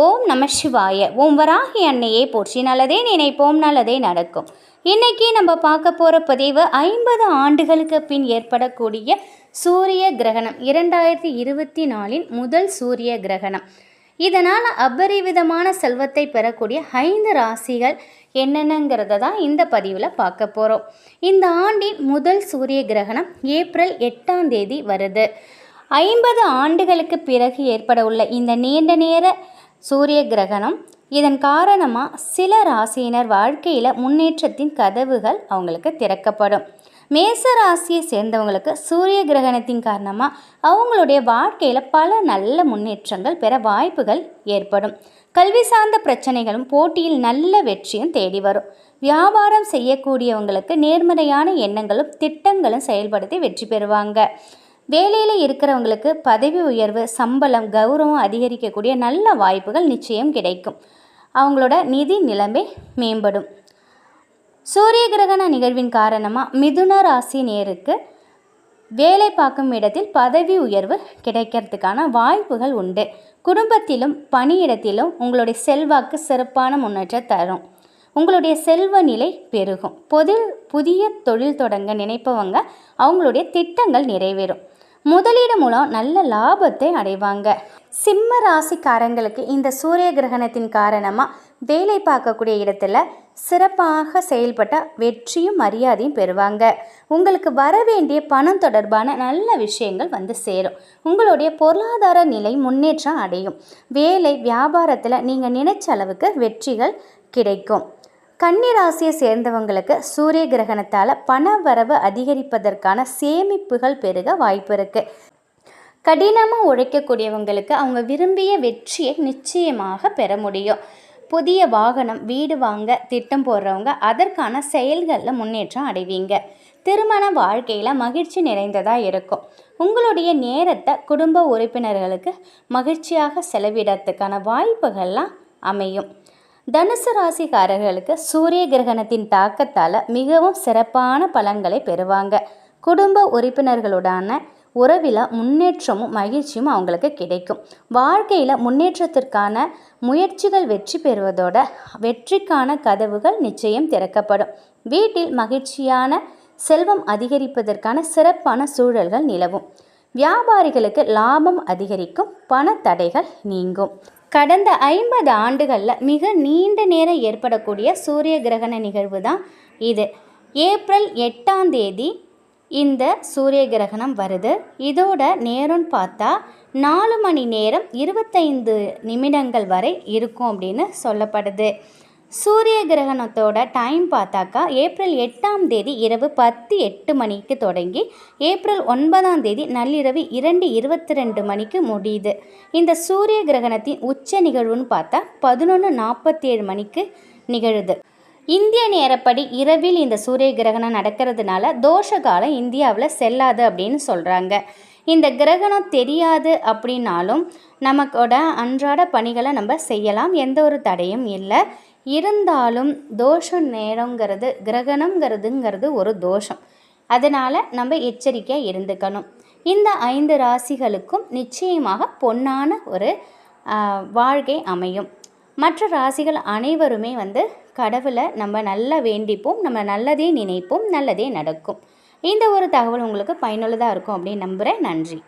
ஓம் நம சிவாய. ஓம் வராகி அன்னையே போற்றி. நல்லதே நினைப்போம் நல்லதே நடக்கும். இன்னைக்கு நம்ம பார்க்க போகிற பதிவு ஐம்பது ஆண்டுகளுக்கு பின் ஏற்படக்கூடிய சூரிய கிரகணம். இரண்டாயிரத்தி இருபத்தி நாலின் முதல் சூரிய கிரகணம். இதனால் அபரிவிதமான செல்வத்தை பெறக்கூடிய ஐந்து ராசிகள் என்னென்னங்கிறத தான் இந்த பதிவில் பார்க்க போகிறோம் இந்த ஆண்டின் முதல் சூரிய கிரகணம் ஏப்ரல் எட்டாம் தேதி வருது. ஐம்பது ஆண்டுகளுக்கு பிறகு ஏற்பட உள்ள இந்த நீண்ட நேர சூரிய கிரகணம். இதன் காரணமாக சில ராசியினர் வாழ்க்கையில் முன்னேற்றத்தின் கதவுகள் அவங்களுக்கு திறக்கப்படும். மேச ராசியை சேர்ந்தவங்களுக்கு சூரிய கிரகணத்தின் காரணமாக அவங்களுடைய வாழ்க்கையில் பல நல்ல முன்னேற்றங்கள் பெற வாய்ப்புகள் ஏற்படும். கல்வி சார்ந்த பிரச்சனைகளும் போட்டியில் நல்ல வெற்றியும் தேடி வரும். வியாபாரம் செய்யக்கூடியவங்களுக்கு நேர்மறையான எண்ணங்களும் திட்டங்களும் செயல்படுத்தி வெற்றி பெறுவாங்க. வேலையில் இருக்கிறவங்களுக்கு பதவி உயர்வு சம்பளம் கௌரவம் அதிகரிக்கக்கூடிய நல்ல வாய்ப்புகள் நிச்சயம் கிடைக்கும். அவங்களோட நிதி நிலைமை மேம்படும். சூரிய கிரகண நிகழ்வின் காரணமாக மிதுன ராசி நேருக்கு வேலை பார்க்கும் இடத்தில் பதவி உயர்வு கிடைக்கிறதுக்கான வாய்ப்புகள் உண்டு. குடும்பத்திலும் பணியிடத்திலும் உங்களுடைய செல்வாக்கு சிறப்பான முன்னேற்றம் தரும். உங்களுடைய செல்வ நிலை பெருகும். பொது புதிய தொழில் தொடங்க நினைப்பவங்க அவங்களுடைய திட்டங்கள் நிறைவேறும். முதலீடு மூலம் நல்ல லாபத்தை அடைவாங்க. சிம்ம ராசிக்காரங்களுக்கு இந்த சூரிய கிரகணத்தின் காரணமாக வேலை பார்க்கக்கூடிய இடத்துல சிறப்பாக செயல்பட்ட வெற்றியும் மரியாதையும் பெறுவாங்க. உங்களுக்கு வர வேண்டிய பணம் தொடர்பான நல்ல விஷயங்கள் வந்து சேரும். உங்களுடைய பொருளாதார நிலை முன்னேற்றம் அடையும். வேலை வியாபாரத்தில் நீங்கள் நினைச்ச அளவுக்கு வெற்றிகள் கிடைக்கும். கன்னிராசியை சேர்ந்தவங்களுக்கு சூரிய கிரகணத்தால் பண வரவு அதிகரிப்பதற்கான சேமிப்புகள் பெருக வாய்ப்பு இருக்குது கடினமாக உழைக்கக்கூடியவங்களுக்கு அவங்க விரும்பிய வெற்றியை நிச்சயமாக பெற முடியும். புதிய வாகனம் வீடு வாங்க திட்டம் போடுறவங்க அதற்கான செயல்களில் முன்னேற்றம் அடைவீங்க. திருமண வாழ்க்கையில் மகிழ்ச்சி நிறைந்ததாக இருக்கும். உங்களுடைய நேரத்தை குடும்ப உறுப்பினர்களுக்கு மகிழ்ச்சியாக செலவிடத்துக்கான வாய்ப்புகள்லாம் அமையும். தனுசு ராசிக்காரர்களுக்கு சூரிய கிரகணத்தின் தாக்கத்தால் மிகவும் சிறப்பான பலன்களை பெறுவாங்க. குடும்ப உறுப்பினர்களுடான உறவில் முன்னேற்றமும் மகிழ்ச்சியும் அவங்களுக்கு கிடைக்கும். வாழ்க்கையில் முன்னேற்றத்திற்கான முயற்சிகள் வெற்றி பெறுவதோட வெற்றிக்கான கதவுகள் நிச்சயம் திறக்கப்படும். வீட்டில் மகிழ்ச்சியான செல்வம் அதிகரிப்பதற்கான சிறப்பான சூழல்கள் நிலவும். வியாபாரிகளுக்கு லாபம் அதிகரிக்கும் பண தடைகள் நீங்கும். கடந்த ஐம்பது ஆண்டுகளில் மிக நீண்ட நேரம் ஏற்படக்கூடிய சூரிய கிரகண நிகழ்வு தான் இது. ஏப்ரல் எட்டாம் தேதி இந்த சூரிய கிரகணம் வருது. இதோட நேரம்னு பார்த்தா நாலு மணி நேரம் இருபத்தைந்து நிமிடங்கள் வரை இருக்கும் அப்படின்னு சொல்லப்படுது. சூரிய கிரகணத்தோட டைம் பார்த்தாக்கா ஏப்ரல் எட்டாம் தேதி இரவு பத்து எட்டு மணிக்கு தொடங்கி ஏப்ரல் ஒன்பதாம் தேதி நள்ளிரவு இரண்டு இருபத்தி ரெண்டு மணிக்கு முடியுது. இந்த சூரிய கிரகணத்தின் உச்ச நிகழ்வுன்னு பார்த்தா பதினொன்று நாற்பத்தி ஏழு மணிக்கு நிகழுது. இந்திய நேரப்படி இரவில் இந்த சூரிய கிரகணம் நடக்கிறதுனால தோஷ காலம் இந்தியாவில் செல்லாது அப்படின்னு சொல்கிறாங்க இந்த கிரகணம் தெரியாது அப்படின்னாலும் நமக்கோட அன்றாட பணிகளை நம்ம செய்யலாம். எந்த ஒரு தடையும் இல்லை. இருந்தாலும் தோஷம் நேரங்கிறது கிரகணங்கிறதுங்கிறது ஒரு தோஷம். அதனால் நம்ம எச்சரிக்கையாக இருந்துக்கணும். இந்த ஐந்து ராசிகளுக்கும் நிச்சயமாக பொன்னான ஒரு வாழ்க்கை அமையும். மற்ற ராசிகள் அனைவருமே வந்து கடவுளை நம்ம நல்லா வேண்டிப்போம் நம்ம நல்லதே நினைப்போம் நல்லதே நடக்கும். இந்த ஒரு தகவல் உங்களுக்கு பயனுள்ளதாக இருக்கும் அப்படின்னு நம்புகிறேன் நன்றி.